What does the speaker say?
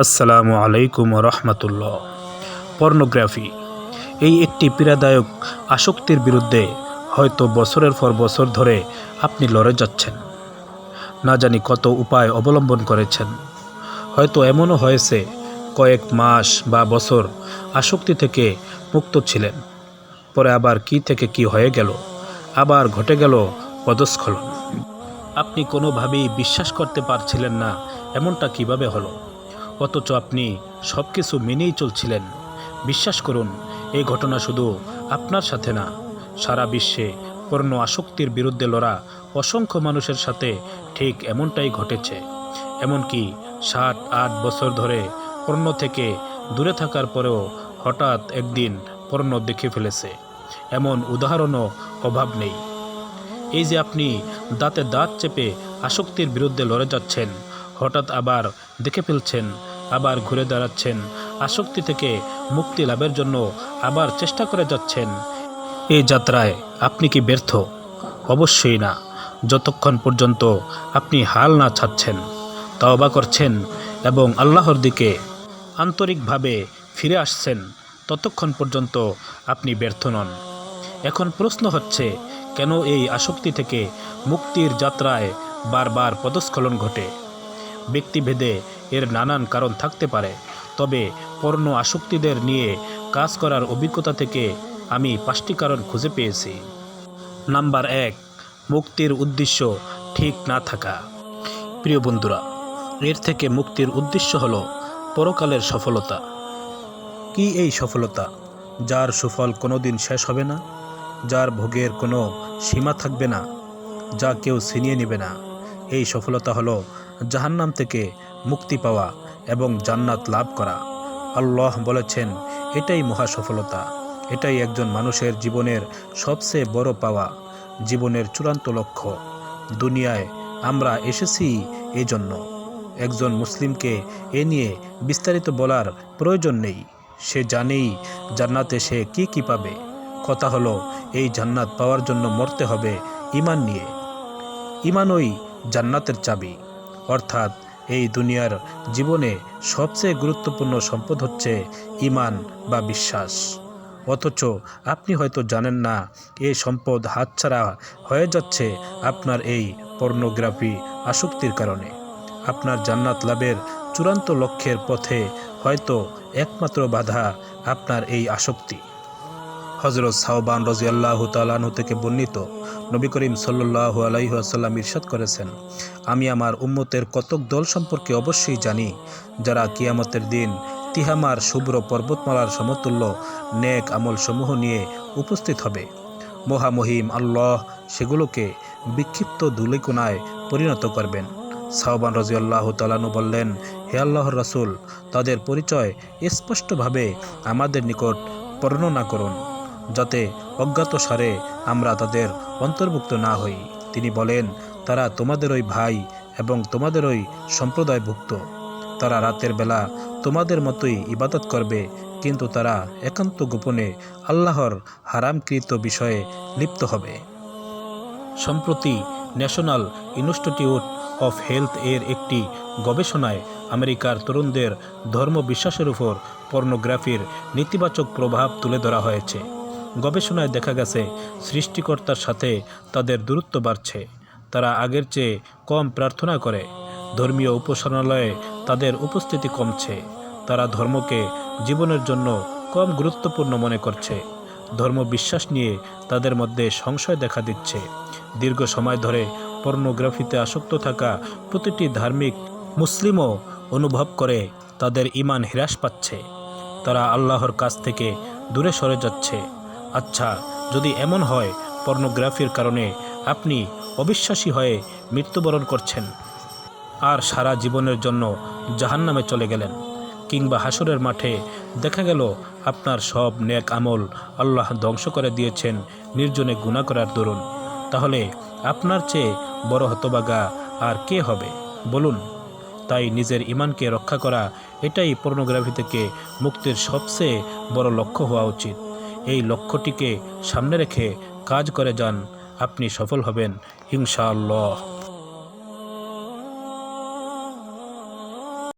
আসসালামু আলাইকুম রহমতুল্লাহ পর্নোগ্রাফি। এই একটি পীড়াদায়ক আসক্তির বিরুদ্ধে হয়তো বছরের পর বছর ধরে আপনি লড়ে যাচ্ছেন। না জানি কত উপায় অবলম্বন করেছেন। হয়তো এমনও হয়েছে, কয়েক মাস বা বছর আসক্তি থেকে মুক্ত ছিলেন। পরে আবার কি থেকে কি হয়ে গেল, আবার ঘটে গেল পদস্খলন। আপনি কোনোভাবেই বিশ্বাস করতে পারছিলেন না, এমনটা কীভাবে হলো? অথচ আপনি সব কিছু মেনেই চলছিলেন। বিশ্বাস করুন, এই ঘটনা শুধু আপনার সাথে না, সারা বিশ্বে পর্ণ আসক্তির বিরুদ্ধে লড়া অসংখ্য মানুষের সাথে ঠিক এমনটাই ঘটেছে। এমনকি ষাট, আট বছর ধরে পণ্য থেকে দূরে থাকার পরেও হঠাৎ একদিন পণ্য দেখে ফেলেছে। এমন উদাহরণও অভাব নেই। এই যে আপনি দাঁতে দাঁত চেপে আসক্তির বিরুদ্ধে লড়ে যাচ্ছেন, হঠাৎ আবার দেখে ফেলছেন আবার ঘুরে দাঁড়াচ্ছেন। আসক্তি থেকে মুক্তি লাভের জন্য আবার চেষ্টা করে যাচ্ছেন। এই যাত্রায় আপনি কি ব্যর্থ? অবশ্যই না। যতক্ষণ পর্যন্ত আপনি হাল না ছাড়ছেন, তওবা করছেন এবং আল্লাহর দিকে আন্তরিকভাবে ফিরে আসছেন, ততক্ষণ পর্যন্ত আপনি ব্যর্থ নন। এখন প্রশ্ন হচ্ছে, কেন এই আসক্তি থেকে মুক্তির যাত্রায় বারবার পদস্খলন ঘটে? ব্যক্তিভেদে এর নানান কারণ থাকতে পারে। তবে পর্ণ আসক্তিদের নিয়ে কাজ করার অভিজ্ঞতা থেকে আমি পাঁচটি কারণ খুঁজে পেয়েছি। নাম্বার এক, মুক্তির উদ্দেশ্য ঠিক না থাকা। প্রিয় বন্ধুরা, এর থেকে মুক্তির উদ্দেশ্য হলো পরকালের সফলতা। কি এই সফলতা? যার সুফল কোনোদিন শেষ হবে না, যার ভোগের কোনো সীমা থাকবে না, যা কেউ ছিনিয়ে নেবে না। এই সফলতা হলো জাহান্নাম থেকে মুক্তি পাওয়া এবং জান্নাত লাভ করা। আল্লাহ বলেছেন, এটাই মহা সফলতা এটাই একজন মানুষের জীবনের সবচেয়ে বড় পাওয়া, জীবনের চূড়ান্ত লক্ষ্য। দুনিয়ায় আমরা এসেছি এই জন্য একজন মুসলিমকে এ নিয়ে বিস্তারিত বলার প্রয়োজন নেই। সে জানেই জান্নাতে সে কি কি পাবে। কথা হলো, এই জান্নাত পাওয়ার জন্য মরতে হবে ইমান নিয়ে। ইমানই জান্নাতের চাবি। অর্থাৎ এই দুনিয়ার জীবনে সবচেয়ে গুরুত্বপূর্ণ সম্পদ হচ্ছে ইমান বা বিশ্বাস। অথচ আপনি হয়তো জানেন না এই সম্পদ হাতছাড়া হয়ে যাচ্ছে আপনার এই পর্নোগ্রাফি আসক্তির কারণে। আপনার জান্নাত লাভের চূড়ান্ত লক্ষ্যের পথে হয়তো একমাত্র বাধা আপনার এই আসক্তি। হজরত সাহবান রাজিয়াল্লাহ তালাহু থেকে বর্ণিত নবী করিম সাল্লাহ আলাইসাল্লাম ইরশাদ করেছেন, আমি আমার উম্মতের কতক দল সম্পর্কে অবশ্যই জানি, যারা কিয়ামতের দিন তিহামার শুভ্র পর্বতমালার সমতুল্য নেক আমল সমূহ নিয়ে উপস্থিত হবে। মহামহিম আল্লাহ সেগুলোকে বিক্ষিপ্ত ধুলিকোনায় পরিণত করবেন। সাহবান রাজিয়াল্লাহ তালানু বললেন, হে আল্লাহর রাসুল, তাদের পরিচয় স্পষ্টভাবে আমাদের নিকট বর্ণনা করুন। যাতে অজ্ঞাত সারে আমরা তাদের অন্তর্ভুক্ত না হই। তিনি বলেন, তারা তোমাদের ওই ভাই এবং তোমাদের ওই সম্প্রদায়ভুক্ত। তারা রাতের বেলা তোমাদের মতোই ইবাদত করবে, কিন্তু তারা একান্ত গোপনে আল্লাহর হারামকৃত বিষয়ে লিপ্ত হবে। সম্প্রতি ন্যাশনাল ইনস্টিটিউট অফ হেলথ এর একটি গবেষণায় আমেরিকার তরুণদের ধর্ম বিশ্বাসের উপর পর্নোগ্রাফির নেতিবাচক প্রভাব তুলে ধরা হয়েছে। গবেষণায় দেখা গেছে, সৃষ্টিকর্তার সাথে তাদের দূরত্ব বাড়ছে। তারা আগের চেয়ে কম প্রার্থনা করে। ধর্মীয় উপাসনালয়ে তাদের উপস্থিতি কমছে। তারা ধর্মকে জীবনের জন্য কম গুরুত্বপূর্ণ মনে করছে। ধর্ম বিশ্বাস নিয়ে তাদের মধ্যে সংশয় দেখা দিচ্ছে। দীর্ঘ সময় ধরে পর্নোগ্রাফিতে আসক্ত থাকা প্রতিটি ধার্মিক মুসলিমও অনুভব করে তাদের ইমান হ্রাস পাচ্ছে। তারা আল্লাহর কাছ থেকে দূরে সরে যাচ্ছে। আচ্ছা যদি এমন হয়, পর্নোগ্রাফির কারণে আপনি অবিশ্বাসী হয়ে মৃত্যুবরণ করছেন। আর সারা জীবনের জন্য জাহান্নামে চলে গেলেন, কিংবা হাসরের মাঠে দেখা গেল আপনার সব নেক আমল আল্লাহ ধ্বংস করে দিয়েছেন, নির্জনে গুণা করার দরুন। তাহলে আপনার চেয়ে বড় হতবাগা আর কে হবে? বলুন। তাই নিজের ইমানকে রক্ষা করা, এটাই পর্নোগ্রাফি থেকে মুক্তির সবচেয়ে বড় লক্ষ্য হওয়া উচিত। এই লক্ষ্যটিকে সামনে রেখে কাজ করে যান। আপনি সফল হবেন ইনশাআল্লাহ।